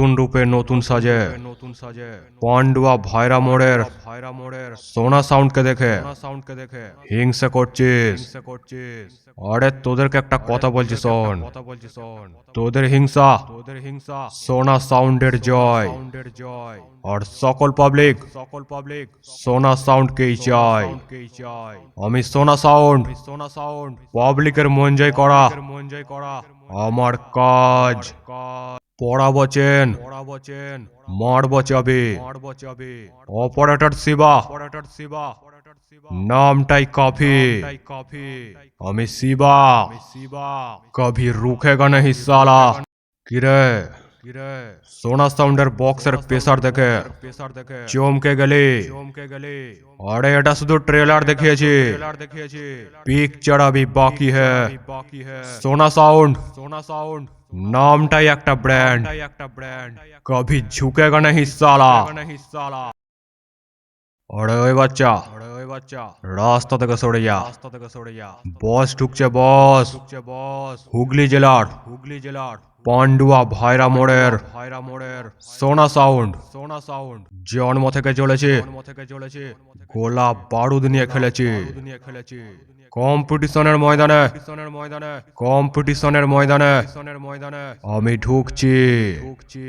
নতুন রূপে নতুন সাজে। নতুন সাজে পান্ডুয়া ভাইরা মোড়ের ভাইরা মোড়ের সোনা সাউন্ডকে দেখে সাউন্ডকে দেখে হিংসা করছিস। আরে তোদেরকে একটা কথা বলছি শোন। কথা বলছি শোন তোদের হিংসা তোদের হিংসা সোনা সাউন্ডের জয়। সাউন্ডের জয় আর সকল পাবলিক সকল পাবলিক সোনা সাউন্ডকেই চাই আমি সোনা সাউন্ড সোনা সাউন্ড পাবলিকের মন জয় করা মন জয় করা আমার কাজ। পড়া বচেন পড়া বচেন মার বচাবে অপারেটর শিবা। অপারেটর শিবা নামটাই কাফি। আমি শিবা। শিবা কভি রুখেগা नहीं সালা কিরে? কিরে সোনা সাউন্ডের বক্সের প্রেসার দেখে প্রেসার দেখে চমকে গেলি চমকে গেলি আরে এটা শুধু ট্রেলার দেখিয়েছি ট্রেলার দেখিয়েছি পিকচার আবি বাকি হ্যায় বাকি হ্যায় সোনা সাউন্ড সোনা সাউন্ড নামটাই একটা ব্র্যান্ড একটা ব্র্যান্ড কভি ঝুঁকেগা नहीं সালা नहीं সালা আরে ওই বাচ্চা আরে ওই বাচ্চা রাস্তা থেকে সরে যা রাস্তা থেকে সরে যা বস ঢুকছে বস ঢুকছে বস হুগলি জেলার হুগলি জেলার পান্ডুয়া ভাইরা মোড়ের ভাইরা মোড়ের সোনা সাউন্ড। সোনা সাউন্ড। জন্ম থেকে চলেছে। থেকে চলেছে। গোলা বারুদ নিয়ে খেলেছি। নিয়ে খেলেছি। কম্পিটিশনের ময়দানে। ময়দানে। কম্পিটিশনের ময়দানে। ময়দানে। আমি ঢুকছি। ঢুকছি।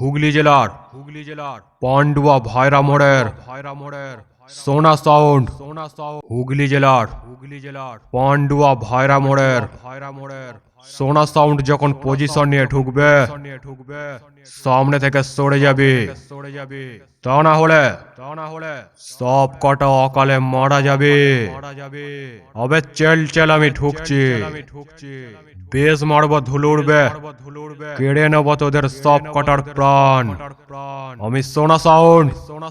হুগলি জেলার হুগলি জেলার। পান্ডুয়া ভাইরা মোড়ের ভাইরা মোড়ের সোনা সাউন্ড। সোনা সাউন্ড। হুগলি জেলার হুগলি জেলার পান্ডুয়া ভাইরা মোড়ের ভাইরা মোড়ের সোনা সাউন্ড যখন পজিশন নিয়ে ঢুকবে ঢুকবে সামনে থেকে সরে যাবে। সরে যাবে তা না হলে তা না হলে সব কটা অকালে মারা যাবে। মারা যাবে হবে চেল চেল আমি ঢুকছি। বেশ মারব ধুলো উড়বে। কেড়ে নেব তোদের সব কটার প্রাণ। আমি সোনা সাউন্ড। সোনা